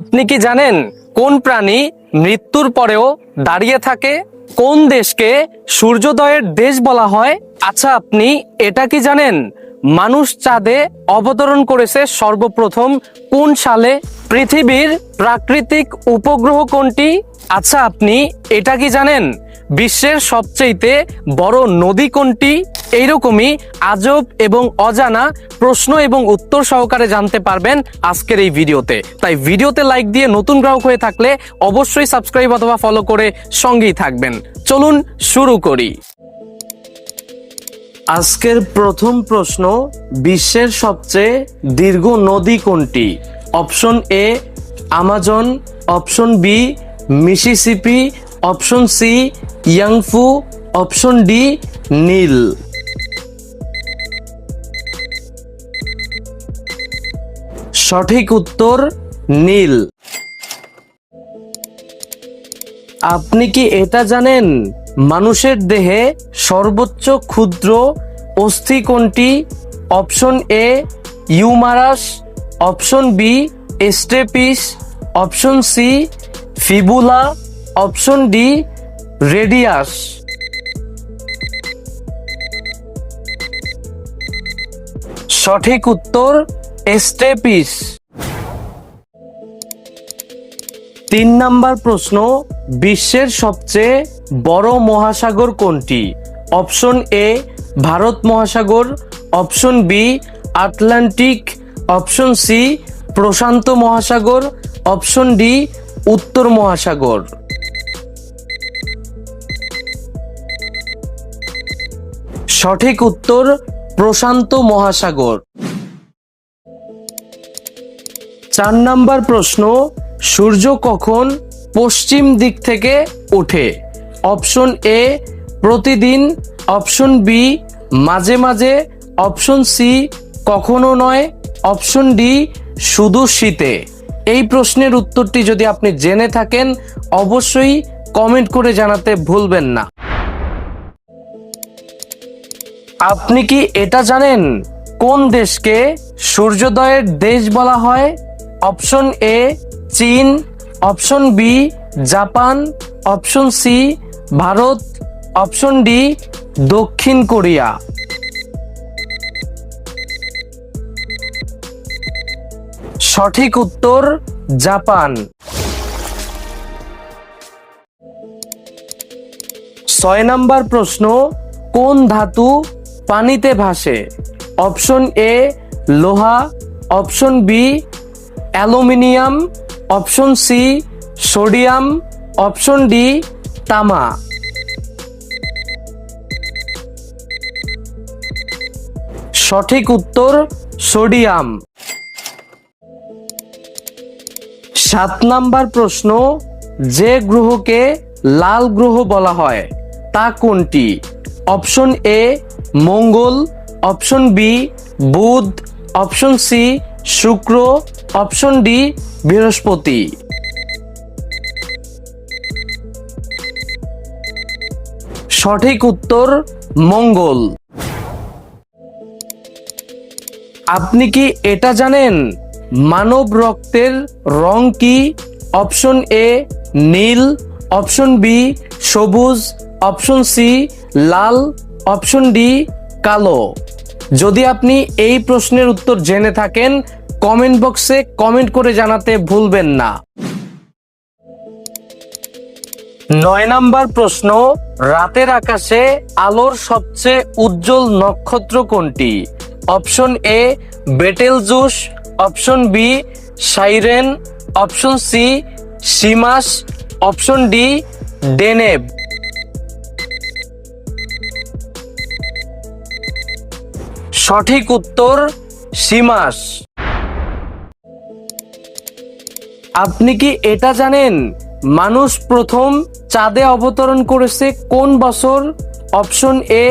আপনি কি জানেন কোন প্রাণী মৃত্যুর পরেও দাঁড়িয়ে থাকে? কোন দেশকে সূর্যোদয়ের দেশ বলা হয়? আচ্ছা আপনি এটা কি জানেন? মানুষ চাঁদে অবতরণ করেছে সর্বপ্রথম কোন সালে? পৃথিবীর প্রাকৃতিক উপগ্রহ কোনটি? আচ্ছা আপনি এটা কি জানেন? বিশ্বের সবচেয়েতে বড় নদী কোনটি? এইরকমই আজব এবং অজানা প্রশ্ন এবং উত্তর সহকারে জানতে পারবেন আজকের এই ভিডিওতে। তাই ভিডিওতে লাইক দিয়ে নতুন গ্রাহক হয়ে থাকলে অবশ্যই সাবস্ক্রাইব অথবা ফলো করে সঙ্গেই থাকবেন। চলুন শুরু করি। আজকের প্রথম প্রশ্ন, বিশ্বের সবচেয়ে দীর্ঘ নদী কোনটি? Option A, Amazon, option B, Mississippi, option C, ইয়াংফু, option D, Nile. সঠিক উত্তর নীল। আপনি কি এটা জানেন? মানুষের দেহে সর্বোচ্চ ক্ষুদ্র অস্থি কোনটি? Option A, humerus, option B stapes option C, fibula, option D, radius. সঠিক উত্তর এস্টেপিস তিন নাম্বার প্রশ্ন, বিশ্বের সবচেয়ে বড় মহাসাগর কোনটি? অপশন এ ভারত মহাসাগর। Option B Atlantic. Option C প্রশান্ত মহাসাগর। অপশন ডি উত্তর মহাসাগর। সঠিক উত্তর, প্রশান্ত মহাসাগর। চার নাম্বার প্রশ্ন, সূর্য কখন পশ্চিম দিক থেকে ওঠে? অপশন এ, প্রতিদিন। অপশন বি, মাঝে মাঝে। অপশন সি, কখনো নয়। অপশন ডি, শুধু শীতে। এই প্রশ্নের উত্তরটি যদি আপনি জেনে থাকেন, অবশ্যই কমেন্ট করে জানাতে ভুলবেন না। আপনি কি এটা জানেন? কোন দেশকে সূর্যোদয়ের দেশ বলা হয়? অপশন এ চীন, option B Japan, option C Bharat, option D দক্ষিণ কোরিয়া। সঠিক উত্তর, জাপান। ছয় নাম্বার প্রশ্ন, কোন ধাতু পানিতে ভাসে? অপশন এ লোহা, option B aluminium, option C, sodium, option D, তামা। সঠিক উত্তর, সোডিয়াম। সাত নাম্বার প্রশ্ন, যে গ্রহকে লাল গ্রহ বলা হয়, তা কোনটি? অপশন এ, মঙ্গল, অপশন বি, বুধ, অপশন সি শুক্র, অপশন ডি, বৃহস্পতি। সঠিক উত্তর, মঙ্গল। আপনি কি এটা জানেন? মানব রক্তের রং কি? অপশন এ, নীল। অপশন বি, সবুজ। অপশন সি, লাল। অপশন ডি, কালো। যদি আপনি এই প্রশ্নের উত্তর জেনে থাকেন কমেন্ট বক্সে কমেন্ট করে জানাতে ভুলবেন না। নয় নাম্বার প্রশ্ন, রাতের আকাশে আলোর সবচেয়ে উজ্জ্বল নক্ষত্র কোনটি? Option A, Betelgeuse, option B, siren, option C, Sirius, option D, Deneb. সঠিক উত্তর সিমাস। আপনি কি এটা জানেন? মানুষ প্রথম চাঁদে অবতরণ করেছে কোন বছর? অপশন এ,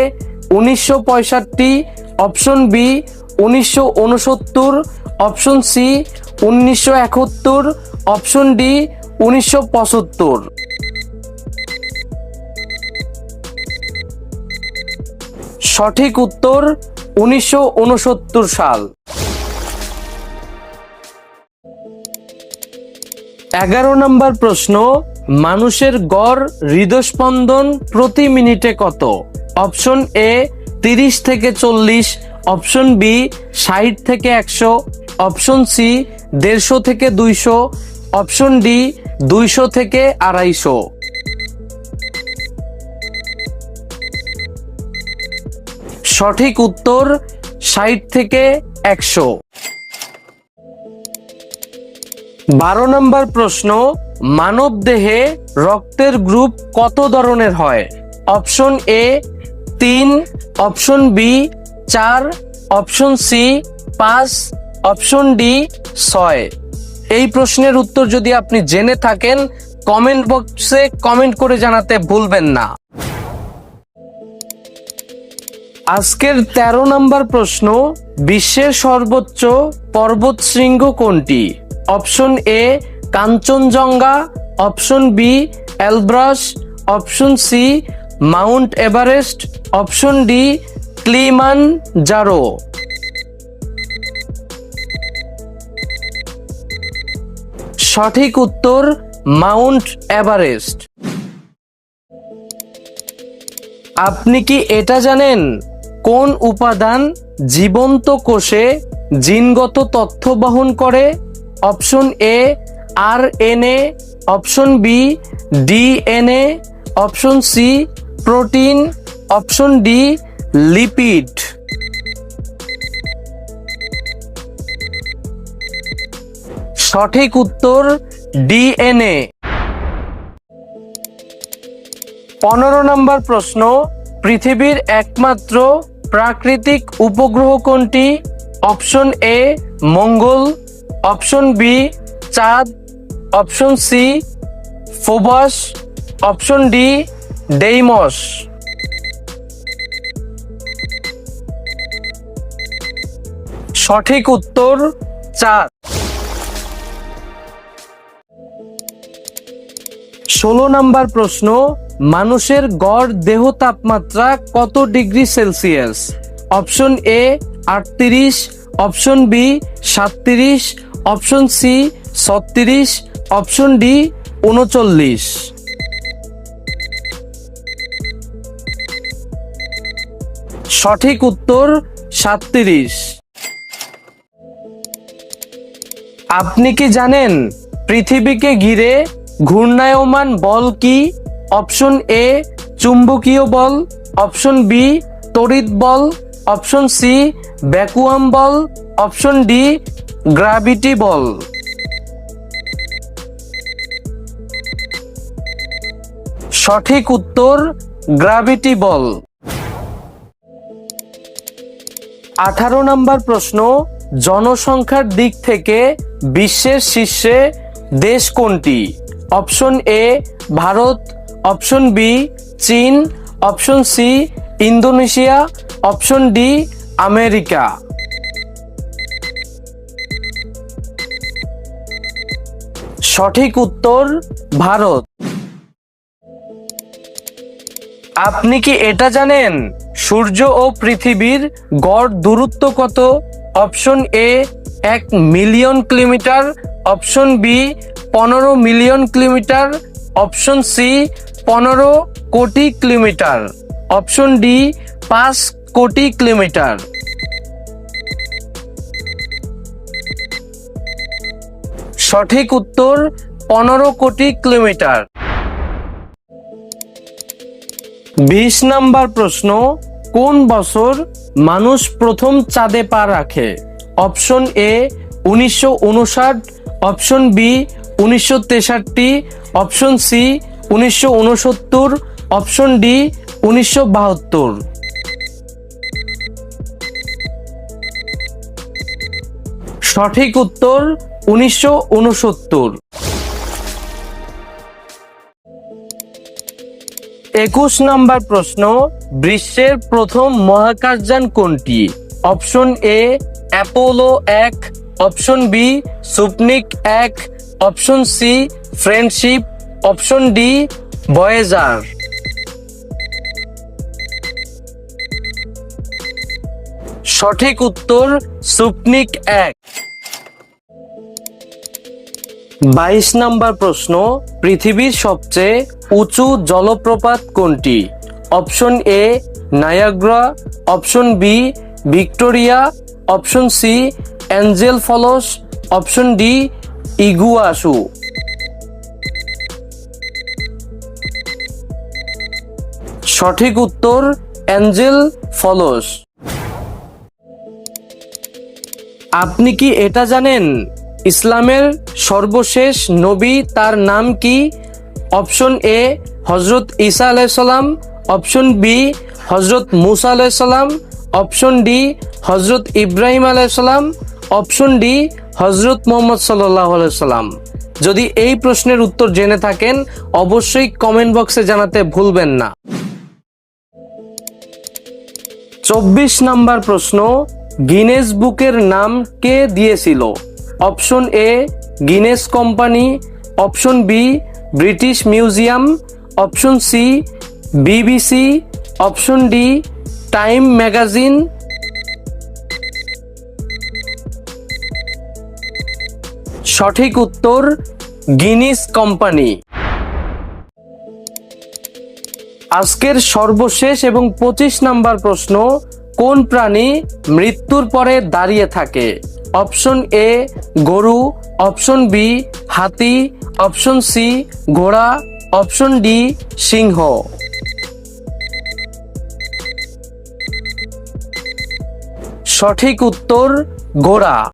উনিশশো পঁয়ষট্টি, অপশন বি, উনিশশো উনসত্তর অপশন সি, উনিশশো একাত্তর, অপশন ডি, উনিশশো পঁচাত্তর। সঠিক উত্তর উনিশশো উনসত্তর সাল। এগারো নম্বর প্রশ্ন, মানুষের গড় হৃদস্পন্দন প্রতি মিনিটে কত? অপশন এ, তিরিশ থেকে চল্লিশ, অপশন বি, ষাট থেকে একশো, অপশন সি, দেড়শো থেকে দুইশো, অপশন ডি, দুইশো থেকে আড়াইশো। সঠিক উত্তর ষাট থেকে একশো। বারো নম্বর প্রশ্ন, মানব দেহে রক্তের গ্রুপ কত ধরনের হয়? অপশন এ, তিন, অপশন বি, চার, অপশন সি, পাঁচ, অপশন ডি, ছয়। এই প্রশ্নের উত্তর যদি আপনি জেনে থাকেন, কমেন্ট বক্সে কমেন্ট করে জানাতে ভুলবেন না। আজকের ১৩ নম্বর প্রশ্ন, বিশ্বের সর্বোচ্চ পর্বত শৃঙ্গ কোনটি? Option A, Kanchenjunga, option B, Elbrus, option C, mount Everest, option D Kilimanjaro সঠিক উত্তর, মাউন্ট এভারেস্ট। আপনি কি এটা জানেন? কোন উপাদান জীবন্ত কোষে জিনগত তথ্য বহন করে? Option A R N A option B, DNA. Option C, protein. Option D, lipid. সঠিক উত্তর, ডিএনএ। পনেরো নম্বর প্রশ্ন, পৃথিবীর একমাত্র প্রাকৃতিক উপগ্রহ কোনটি? অপশন এ মঙ্গল। অপশন বি চাঁদ। Option C Phobos. Option D Deimos. সঠিক উত্তর, চাঁদ। ষোলো নাম্বার প্রশ্ন মানুষের গড় দেহ তাপমাত্রা কত ডিগ্রি সেলসিয়াস? অপশন এ, আটত্রিশ, অপশন বি, সাতত্রিশ, অপশন সি, ছত্রিশ, অপশন ডি, উনচল্লিশ। সঠিক উত্তর, সাতত্রিশ। আপনি কি জানেন পৃথিবীকে ঘিরে ঘূর্ণায়মান বল কি? অপশন এ চুম্বকীয় বল, অপশন বি তড়িৎ বল, অপশন সি ভ্যাকুয়াম বল, অপশন ডি গ্রাভিটি বল। সঠিক উত্তর গ্রাভিটি বল। আঠারো নম্বর প্রশ্ন, জনসংখ্যার দিক থেকে বিশ্বের শীর্ষে দেশ কোনটি? Option A, Bharat option B, চীন। Option C, Indonesia. Option D, America. সঠিক উত্তর, ভারত। আপনি কি এটা জানেন? সূর্য ও পৃথিবীর গড় দূরত্ব কত? অপশন এ, এক মিলিয়ন কিলোমিটার। অপশন বি, পনেরো মিলিয়ন কিলোমিটার। অপশন সি পনেরো কোটি কিলোমিটার। অপশন ডি, পাঁচ কোটি কিলোমিটার। সঠিক উত্তর, পনেরো কোটি কিলোমিটার। বিশ নাম্বার প্রশ্ন, কোন বছর মানুষ প্রথম চাঁদে পা রাখে? অপশন এ, উনিশশো উনষাট, অপশন বি, উনিশশো তেষট্টি, অপশন সি উনিশশো উনসত্তর অপশন ডি উনিশশো বাহাত্তর। সঠিক উত্তর, উনিশশো উনসত্তর। একুশ নম্বর প্রশ্ন, বিশ্বের প্রথম মহাকাশযান কোনটি? অপশন এ অ্যাপোলো এক অপশন বি সুপনিক এক option C friendship option D Voyager সঠিক উত্তর সুপনিক এক। বাইশ নাম্বার প্রশ্ন, পৃথিবীর সবচেয়ে উঁচু জলপ্রপাত কোনটি? Option A Niagara option B Victoria option C angel falls option D Iguazu সঠিক উত্তর অ্যাঞ্জেল ফলস। আপনি কি এটা জানেন? ইসলামের সর্বশেষ নবী তার নাম কি? অপশন এ হজরত ঈসা আলাইসাল্লাম অপশন বি হজরত মুসা আলাইসাল্লাম অপশন ডি হজরত ইব্রাহিম আলাইসাল্লাম অপশন ডি হজরত মোহাম্মদ সাল্লাহ আলাইসাল্লাম যদি এই প্রশ্নের উত্তর জেনে থাকেন, অবশ্যই কমেন্ট বক্সে জানাতে ভুলবেন না। চব্বিশ নাম্বার প্রশ্ন গিনেস বুকের নাম কে দিয়েছিল? Option A Guinness company, option B, British museum, option C, BBC, option D, Time magazine. সঠিক উত্তর গিনিস কোম্পানি। আজকের সর্বশেষ এবং পঁচিশ নাম্বার প্রশ্ন, কোন প্রাণী মৃত্যুর পরে দাঁড়িয়ে থাকে? অপশন এ, গরু, অপশন বি, হাতি, অপশন সি, ঘোড়া, অপশন ডি, সিংহ। সঠিক উত্তর, ঘোড়া।